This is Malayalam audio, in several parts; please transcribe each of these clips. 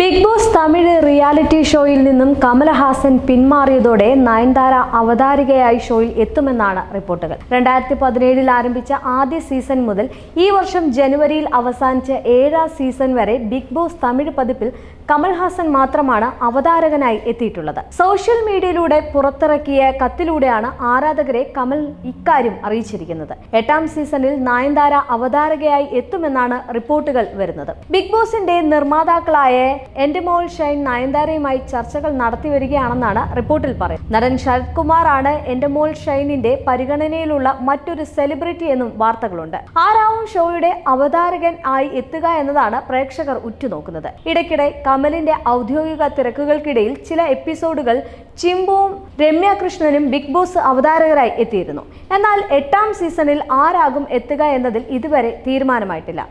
ബിഗ് ബോസ് തമിഴ് റിയാലിറ്റി ഷോയിൽ നിന്നും കമലഹാസൻ പിന്മാറിയതോടെ നയൻതാര അവതാരികയായി ഷോയിൽ എത്തുമെന്നാണ് റിപ്പോർട്ടുകൾ. രണ്ടായിരത്തി പതിനേഴിൽ ആരംഭിച്ച ആദ്യ സീസൺ മുതൽ ഈ വർഷം ജനുവരിയിൽ അവസാനിച്ച ഏഴാം സീസൺ വരെ ബിഗ് ബോസ് തമിഴ് പതിപ്പിൽ കമൽഹാസൻ മാത്രമാണ് അവതാരകനായി എത്തിയിട്ടുള്ളത്. സോഷ്യൽ മീഡിയയിലൂടെ പുറത്തിറക്കിയ കത്തിലൂടെയാണ് ആരാധകരെ കമൽ ഇക്കാര്യം അറിയിച്ചിരിക്കുന്നത്. എട്ടാം സീസണിൽ നയൻതാര അവതാരകയായി എത്തുമെന്നാണ് റിപ്പോർട്ടുകൾ വരുന്നത്. ബിഗ് ബോസിന്റെ നിർമ്മാതാക്കളായ എന്റെ മോൾ ഷൈൻ നയൻതാരയുമായി ചർച്ചകൾ നടത്തി വരികയാണെന്നാണ് റിപ്പോർട്ടിൽ പറയുന്നത്. നടൻ ശരത് കുമാർ ആണ് എന്റെ മോൾ ഷൈനിന്റെ പരിഗണനയിലുള്ള മറ്റൊരു സെലിബ്രിറ്റി എന്നും വാർത്തകളുണ്ട്. ആരാവും ഷോയുടെ അവതാരകൻ ആയി എത്തുക എന്നതാണ് പ്രേക്ഷകർ ഉറ്റുനോക്കുന്നത്. ഇടയ്ക്കിടെ കമലിന്റെ ഔദ്യോഗിക തിരക്കുകൾക്കിടയിൽ ചില എപ്പിസോഡുകൾ ചിമ്പുവും രമ്യ കൃഷ്ണനും ബിഗ് ബോസ് അവതാരകരായി എത്തിയിരുന്നു. എന്നാൽ എട്ടാം സീസണിൽ ആരാകും എത്തുക എന്നതിൽ ഇതുവരെ തീരുമാനമായിട്ടില്ല.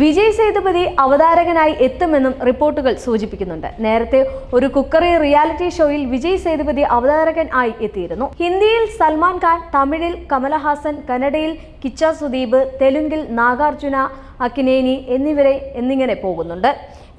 വിജയ് സേതുപതി അവതാരകനായി എത്തുമെന്നും റിപ്പോർട്ടുകൾ സൂചിപ്പിക്കുന്നുണ്ട്. നേരത്തെ ഒരു കുക്കറി റിയാലിറ്റി ഷോയിൽ വിജയ് സേതുപതി അവതാരകൻ ആയി എത്തിയിരുന്നു. ഹിന്ദിയിൽ സൽമാൻ ഖാൻ തമിഴിൽ കമലഹാസൻ കന്നഡയിൽ കിച്ച സുദീപ് തെലുങ്കിൽ നാഗാർജുന അക്കിനേനി എന്നിവരെ എന്നിങ്ങനെ പോകുന്നുണ്ട്.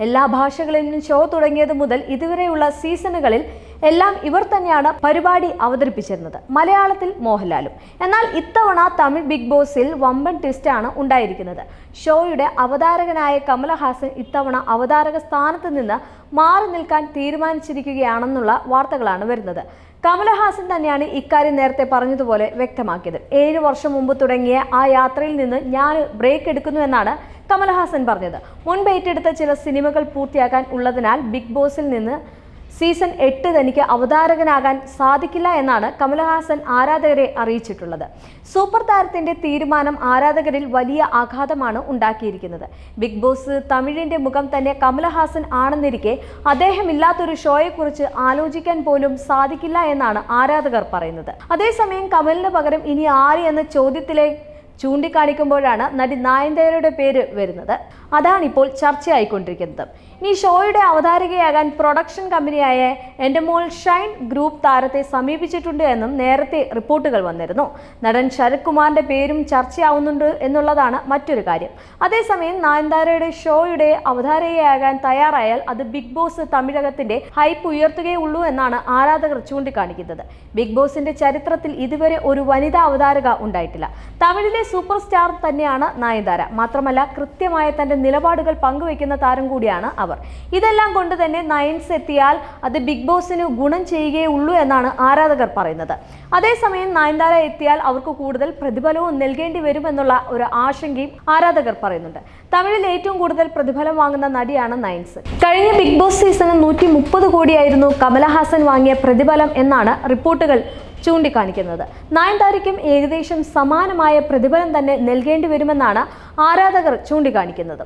എല്ലാ ഭാഷകളിലും ഷോ തുടങ്ങിയത് മുതൽ ഇതുവരെയുള്ള സീസണുകളിൽ എല്ലാം ഇവർ തന്നെയാണ് പരിപാടി അവതരിപ്പിച്ചിരുന്നത്. മലയാളത്തിൽ മോഹൻലാലും. എന്നാൽ ഇത്തവണ തമിഴ് ബിഗ് ബോസിൽ വമ്പൻ ട്വിസ്റ്റാണ് ഉണ്ടായിരിക്കുന്നത്. ഷോയുടെ അവതാരകനായ കമലഹാസൻ ഇത്തവണ അവതാരക സ്ഥാനത്ത് നിന്ന് മാറി നിൽക്കാൻ തീരുമാനിച്ചിരിക്കുകയാണെന്നുള്ള വാർത്തകളാണ് വരുന്നത്. കമലഹാസൻ തന്നെയാണ് ഇക്കാര്യം നേരത്തെ പറഞ്ഞതുപോലെ വ്യക്തമാക്കിയത്. ഏഴ് വർഷം മുമ്പ് തുടങ്ങിയ ആ യാത്രയിൽ നിന്ന് ഞാൻ ബ്രേക്ക് എടുക്കുന്നു എന്നാണ് കമലഹാസൻ പറഞ്ഞത്. മുൻപ് ഏറ്റെടുത്ത ചില സിനിമകൾ പൂർത്തിയാക്കാൻ ഉള്ളതിനാൽ ബിഗ് ബോസിൽ നിന്ന് സീസൺ എട്ട് തനിക്ക് അവതാരകനാകാൻ സാധിക്കില്ല എന്നാണ് കമലഹാസൻ ആരാധകരെ അറിയിച്ചിട്ടുള്ളത്. സൂപ്പർ താരത്തിന്റെ തീരുമാനം ആരാധകരിൽ വലിയ ആഘാതമാണ് ഉണ്ടാക്കിയിരിക്കുന്നത്. ബിഗ് ബോസ് തമിഴിന്റെ മുഖം തന്നെ കമലഹാസൻ ആണെന്നിരിക്കെ അദ്ദേഹം ഇല്ലാത്തൊരു ഷോയെക്കുറിച്ച് ആലോചിക്കാൻ പോലും സാധിക്കില്ല എന്നാണ് ആരാധകർ പറയുന്നത്. അതേസമയം കമലിന് പകരം ഇനി ആര് എന്ന ചോദ്യത്തിലെ ചൂണ്ടിക്കാണിക്കുമ്പോഴാണ് നടി നായന്തയരുടെ പേര് വരുന്നത്. അതാണിപ്പോൾ ചർച്ചയായിക്കൊണ്ടിരിക്കുന്നത്. ഇനി ഷോയുടെ അവതാരകയാകാൻ പ്രൊഡക്ഷൻ കമ്പനിയായ എന്റെ മോൾ ഷൈൻ ഗ്രൂപ്പ് താരത്തെ സമീപിച്ചിട്ടുണ്ട് എന്നും നേരത്തെ റിപ്പോർട്ടുകൾ വന്നിരുന്നു. നടൻ ശരത് കുമാറിന്റെ പേരും ചർച്ചയാവുന്നുണ്ട് എന്നുള്ളതാണ് മറ്റൊരു കാര്യം. അതേസമയം നയൻതാരയുടെ ഷോയുടെ അവതാരകയാകാൻ തയ്യാറായാൽ അത് ബിഗ് ബോസ് തമിഴകത്തിന്റെ ഹൈപ്പ് ഉയർത്തുകയുള്ളൂ എന്നാണ് ആരാധകർ ചൂണ്ടിക്കാണിക്കുന്നത്. ബിഗ് ബോസിന്റെ ചരിത്രത്തിൽ ഇതുവരെ ഒരു വനിതാ അവതാരക ഉണ്ടായിട്ടില്ല. തമിഴിലെ സൂപ്പർ സ്റ്റാർ തന്നെയാണ് നയൻതാര. മാത്രമല്ല കൃത്യമായ തന്റെ നിലപാടുകൾ പങ്കുവെക്കുന്ന താരം കൂടിയാണ് അവർ. ഇതെല്ലാം കൊണ്ട് തന്നെ നയൻസ് എത്തിയാൽ അത് ബിഗ് ബോസിന് ഗുണം ചെയ്യുകയേ ഉള്ളൂ എന്നാണ് ആരാധകർ പറയുന്നത്. അതേസമയം നയൻതാര എത്തിയാൽ അവർക്ക് കൂടുതൽ പ്രതിഫലവും നൽകേണ്ടി വരുമെന്നുള്ള ഒരു ആശങ്കയും ആരാധകർ പറയുന്നുണ്ട്. തമിഴിൽ ഏറ്റവും കൂടുതൽ പ്രതിഫലം വാങ്ങുന്ന നടിയാണ് നയൻസ് കഴിഞ്ഞ ബിഗ് ബോസ് സീസണിൽ നൂറ്റി കോടിയായിരുന്നു കമലഹാസൻ വാങ്ങിയ പ്രതിഫലം എന്നാണ് റിപ്പോർട്ടുകൾ ചൂണ്ടിക്കാണിക്കുന്നത്. നയൻതാരയ്ക്കും ഏകദേശം സമാനമായ പ്രതിഫലം തന്നെ നൽകേണ്ടി വരുമെന്നാണ് ആരാധകർ ചൂണ്ടിക്കാണിക്കുന്നത്.